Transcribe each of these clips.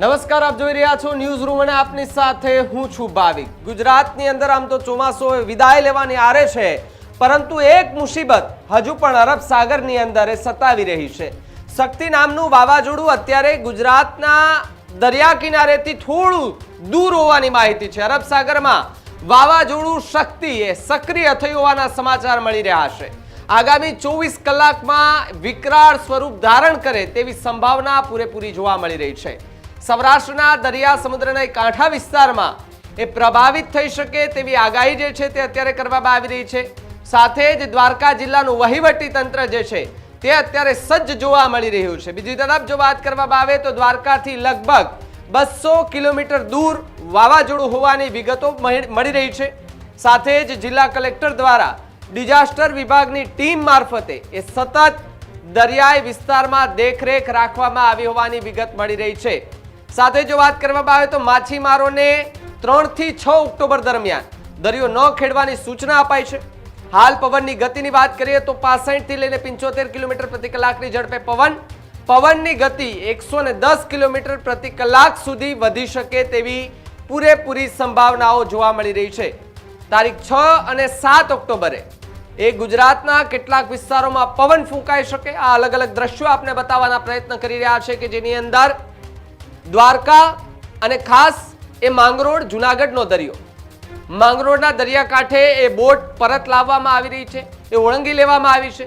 નમસ્કાર, આપ જોઈ રહ્યા છો ન્યૂઝ રૂમ અને આપની સાથે હું છું ભાવિક. ગુજરાતની અંદર આમ તો ચોમાસો વિદાય લેવાની આરે છે, પરંતુ એક મુસીબત હજુ પણ અરબ સાગરની અંદર એ સતાવી રહી છે. શક્તિ નામનું વાવાઝોડું અત્યારે ગુજરાતના દરિયા કિનારેથી થોડું દૂર હોવાની માહિતી છે. અરબ સાગરમાં વાવાઝોડું શક્તિ એ સક્રિય થઈ હોવાના સમાચાર મળી રહ્યા છે. આગામી ચોવીસ કલાકમાં વિકરાળ સ્વરૂપ ધારણ કરે તેવી સંભાવના પૂરેપૂરી જોવા મળી રહી છે. સૌરાષ્ટ્રના દરિયા સમુદ્રના કાંઠા વિસ્તારમાં એ પ્રભાવિત થઈ શકે તેવી આગાહી જે છે તે અત્યારે કરવામાં આવી રહી છે. સાથે જ દ્વારકા જિલ્લાનું વહીવટી તંત્ર જે છે તે અત્યારે સજ્જ જોવા મળી રહ્યું છે. બીજી તરફ જો વાત કરવામાં આવે તો દ્વારકાથી લગભગ બસો કિલોમીટર દૂર વાવાઝોડું હોવાની વિગતો મળી રહી છે. સાથે જ જિલ્લા કલેક્ટર દ્વારા ડિઝાસ્ટર વિભાગની ટીમ મારફતે એ સતત દરિયાઈ વિસ્તારમાં દેખરેખ રાખવામાં આવી હોવાની વિગત મળી રહી છે. સાથે જો વાત કરવામાં આવે તો માછીમારોને ત્રણથી છ ઓક્ટોબર દરમિયાન દરિયો ન ખેડવાની સૂચના અપાઈ છે. હાલ પવનની ગતિની વાત કરીએ તો પાસઠથી લઈને પંચોતેર કિલોમીટર પ્રતિ કલાકની ઝડપે પવન. પવનની ગતિ એકસો દસ કિલોમીટર પ્રતિ કલાક સુધી વધી શકે તેવી પૂરેપૂરી સંભાવનાઓ જોવા મળી રહી છે. તારીખ છ અને સાત ઓક્ટોબરે એ ગુજરાતના કેટલાક વિસ્તારોમાં પવન ફૂંકાઈ શકે. આ અલગ અલગ દ્રશ્યો આપને બતાવવાના પ્રયત્ન કરી રહ્યા છે કે જેની અંદર દ્વારકા અને ખાસ એ માંગરોળ જુનાગઢનો દરિયો. માંગરોળના દરિયાકાંઠે એ બોટ પરત લાવવામાં આવી રહી છે, એ ઓળંગી લેવામાં આવી છે.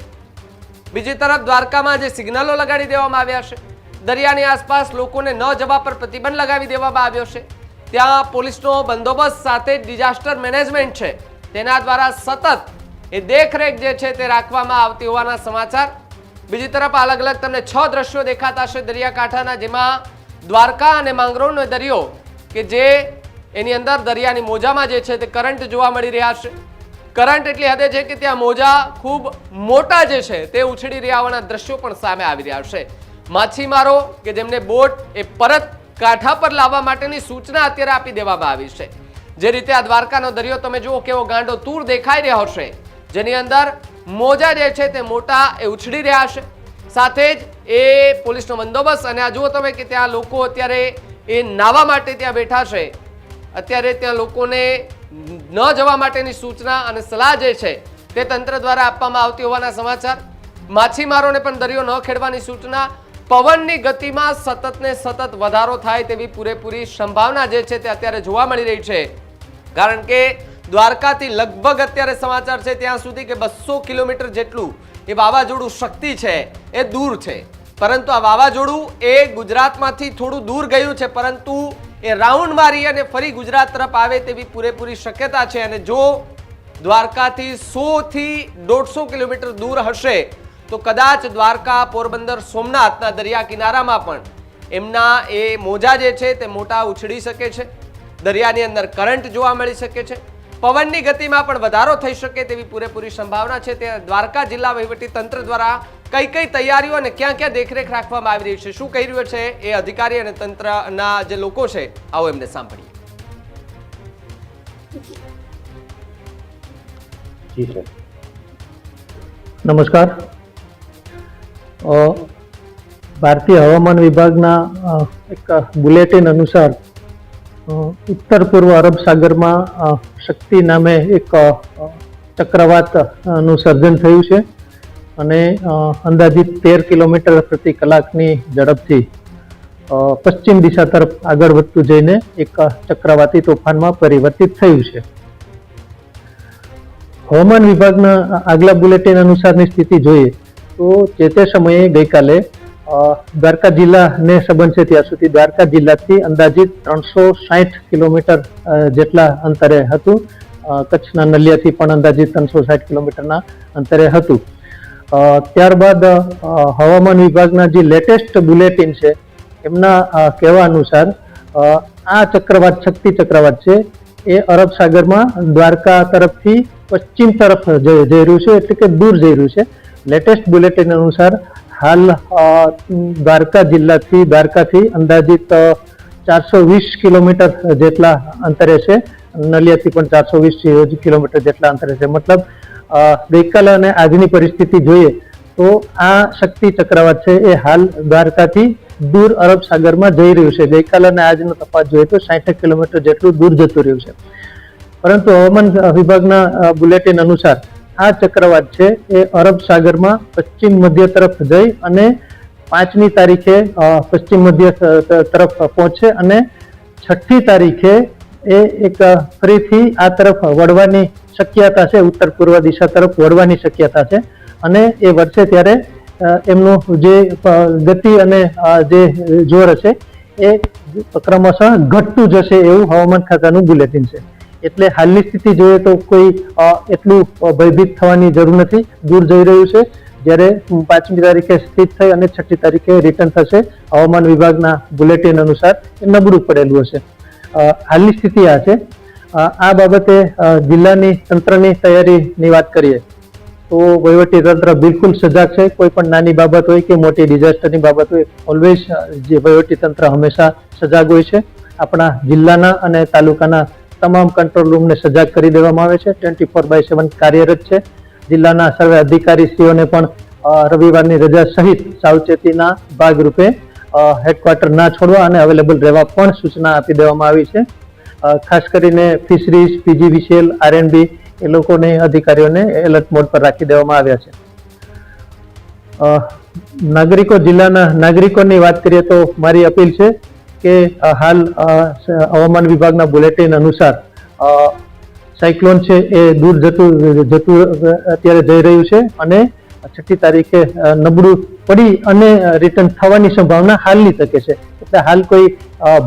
બીજી તરફ દ્વારકામાં જે સિગ્નલો લગાડી દેવામાં આવ્યા છે, દરિયાની આસપાસ લોકોને ન જવા પર પ્રતિબંધ લગાવી દેવામાં આવ્યો છે. ત્યાં પોલીસનો બંદોબસ્ત સાથે ડિઝાસ્ટર મેનેજમેન્ટ છે, તેના દ્વારા સતત એ દેખરેખ જે છે તે રાખવામાં આવતી હોવાના સમાચાર. બીજી તરફ અલગ અલગ તમને છ દ્રશ્યો દેખાતા છે દરિયાકાંઠાના, જેમાં દ્વારકા અને માંગરોળનો દરિયો કે જે એની અંદર દરિયાની મોજામાં જે છે તે કરંટ જોવા મળી રહ્યા છે. કરંટ એટલી હદે છે કે ત્યાં મોજા ખૂબ મોટા જે છે તે ઉછળી રહ્યા હોવાના દ્રશ્યો પણ સામે આવી રહ્યા છે. માછીમારો કે જેમને બોટ એ પરત કાંઠા પર લાવવા માટેની સૂચના અત્યારે આપી દેવામાં આવી છે. જે રીતે આ દ્વારકાનો દરિયો તમે જુઓ કેવો ગાંડો તૂર દેખાઈ રહ્યો હશે જેની અંદર મોજા જે છે તે મોટા એ ઉછળી રહ્યા છે. સાથે જ એ પોલીસનો બંદોબસ્ત અને આ જુઓ તમે કે ત્યાં લોકો અત્યારે એ નાવા માટે ત્યાં બેઠા છે. અત્યારે ત્યાં લોકોને ન જવા માટેની સૂચના અને સલાહ જે છે તે તંત્ર દ્વારા આપવામાં આવતી હોવાના સમાચાર. માછીમારોને પણ દરિયો ન ખેડવાની સૂચના. પવનની ગતિમાં સતત ને સતત વધારો થાય તેવી પૂરેપૂરી સંભાવના જે છે તે અત્યારે જોવા મળી રહી છે. કારણ કે દ્વારકાથી લગભગ અત્યારે સમાચાર છે ત્યાં સુધી કે બસો કિલોમીટર જેટલું એ વાવાઝોડું શક્તિ છે, એ દૂર છે. પરંતુ આ વાવાઝોડું એ ગુજરાતમાંથી થોડું દૂર ગયું છે, પરંતુ એ રાઉન્ડ મારી અને ફરી ગુજરાત તરફ આવે તેવી પૂરેપૂરી શક્યતા છે. અને જો દ્વારકાથી સોથી દોઢસો કિલોમીટર દૂર હશે, તો કદાચ દ્વારકા, પોરબંદર, સોમનાથના દરિયા કિનારામાં પણ એમના એ મોજા જે છે તે મોટા ઉછળી શકે છે. દરિયાની અંદર કરંટ જોવા મળી શકે છે. પવનની ગતિમાં પણ વધારો થઈ શકે તેવી પૂરેપૂરી સંભાવના છે. તે દ્વારકા જિલ્લા વહીવટી તંત્ર દ્વારા કઈ કઈ તૈયારીઓ અને ક્યાં ક્યાં દેખરેખ રાખવામાં આવી રહી છે? શું કહી રહ્યું છે એ અધિકારી અને તંત્રના જે લોકો છે આવો એમને સાંભળીએ. જી સર. નમસ્કાર. ભારતીય હવામાન વિભાગના એક બુલેટિન અનુસાર ઉત્તર પૂર્વ અરબ સાગરમાં શક્તિ નામે એક અ, ચક્રવાત અ, નું સર્જન થયું છે અને અંદાજિત તેર કિલોમીટર પ્રતિ કલાકની ઝડપથી પશ્ચિમ દિશા તરફ આગળ વધતું જઈને એક ચક્રવાતી તોફાનમાં પરિવર્તિત થયું છે. હવામાન વિભાગના આગલા બુલેટિન અનુસારની સ્થિતિ જોઈએ તો જે તે સમયે ગઈકાલે દ્વારકા જિલ્લાને સંબંધ છે ત્યાં સુધી. દ્વારકા જિલ્લાથી અંદાજિત ત્રણસો સાઠ કિલોમીટર જેટલા અંતરે હતું. કચ્છના નલિયાથી પણ અંદાજિત ત્રણસો સાઠ કિલોમીટરના અંતરે હતું. ત્યારબાદ હવામાન વિભાગના જે લેટેસ્ટ બુલેટિન છે, એમના કહેવા અનુસાર આ ચક્રવાત શક્તિ ચક્રવાત છે, એ અરબ સાગરમાં દ્વારકા તરફથી પશ્ચિમ તરફ જઈ રહ્યું છે, એટલે કે દૂર જઈ રહ્યું છે. લેટેસ્ટ બુલેટિન અનુસાર હાલ દ્વારકા જિલ્લાથી, દ્વારકાથી અંદાજિત ચારસો વીસ કિલોમીટર જેટલા અંતરે છે. નલિયાથી પણ ચારસો વીસ કિલોમીટર જેટલા અંતરે છે. મતલબ ગઈકાલે અને આજની પરિસ્થિતિ જોઈએ તો આ શક્તિ ચક્રવાત છે એ હાલ દ્વારકાથી દૂર અરબ સાગરમાં જઈ રહ્યું છે. ગઈકાલ અને આજનો તપાસ જોઈએ તો સાઠ કિલોમીટર જેટલું દૂર જતું રહ્યું છે. પરંતુ હવામાન વિભાગના બુલેટિન અનુસાર આ ચક્રવાત છે એ અરબ સાગરમાં પશ્ચિમ મધ્ય તરફ જઈ અને પાંચમી તારીખે પશ્ચિમ મધ્ય તરફ પહોંચે અને છઠ્ઠી તારીખે એ એક ફરીથી આ તરફ વળવાની શક્યતા છે, ઉત્તર પૂર્વ દિશા તરફ વળવાની શક્યતા છે અને એ વર્ષે ત્યારે એમનું જે ગતિ અને જે જોર હશે એ ક્રમશઃ ઘટતું જશે એવું હવામાન ખાતાનું બુલેટિન છે. એટલે હાલની સ્થિતિ જોઈએ તો કોઈ એટલું ભયભીત થવાની જરૂર નથી. દૂર જઈ રહ્યું છે. જ્યારે પાંચમી તારીખે સ્થિત થઈ અને છઠ્ઠી તારીખે રિટર્ન થશે, હવામાન વિભાગના બુલેટિન અનુસાર એ નબળું પડેલું હશે. હાલની સ્થિતિ આ છે. આ બાબતે જિલ્લાની તંત્રની તૈયારીની વાત કરીએ, તો વહીવટી તંત્ર બિલકુલ સજાગ છે. કોઈ પણ નાની બાબત હોય કે મોટી ડિઝાસ્ટરની બાબત હોય ઓલવેઝ જે વહીવટી તંત્ર હંમેશા સજાગ હોય છે. આપણા જિલ્લાના અને તાલુકાના તમામ કંટ્રોલ રૂમને સજાગ કરી દેવામાં આવે છે. ટ્વેન્ટી ફોર બાય સેવન કાર્યરત છે. જિલ્લાના સર્વે અધિકારીશ્રીઓને પણ રવિવારની રજા સહિત સાવચેતીના ભાગરૂપે હેડક્વાર્ટર ના છોડવા અને અવેલેબલ રહેવા પણ સૂચના આપી દેવામાં આવી છે. ખાસ કરીને ફિશરીઝ પીજીવીસીએલ આરએનબી એ લોકોને, અધિકારીઓને એલર્ટ મોડ પર રાખી દેવામાં આવ્યા છે. નાગરિકો, જિલ્લાના નાગરિકોની વાત કરીએ તો મારી અપીલ છે કે હાલ હવામાન વિભાગના બુલેટિન અનુસાર સાયક્લોન છે એ દૂર જતું જતું, અત્યારે જઈ રહ્યું છે અને છઠ્ઠી તારીખે નબળું પડી અને રિટર્ન થવાની સંભાવના હાલની તકે છે. એટલે હાલ કોઈ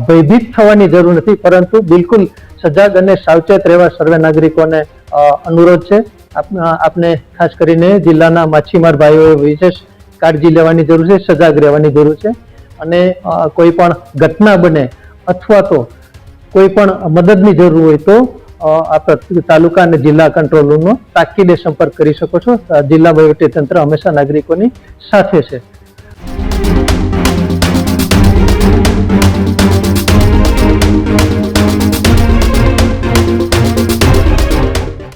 ભયભીત થવાની જરૂર નથી, પરંતુ બિલકુલ સજાગ અને સાવચેત રહેવા સર્વે નાગરિકોને અનુરોધ છે. આપને ખાસ કરીને જિલ્લાના માછીમાર ભાઈઓએ વિશેષ કાળજી લેવાની જરૂર છે, સજાગ રહેવાની જરૂર છે. અને કોઈ પણ ઘટના બને અથવા તો કોઈ પણ મદદની જરૂર હોય તો અ, તાલુકા અને જિલ્લા કંટ્રોલ રૂમનો તાકીદે સંપર્ક કરી શકો છો. જિલ્લા વહીવટી તંત્ર હંમેશા નાગરિકોની સાથે છે.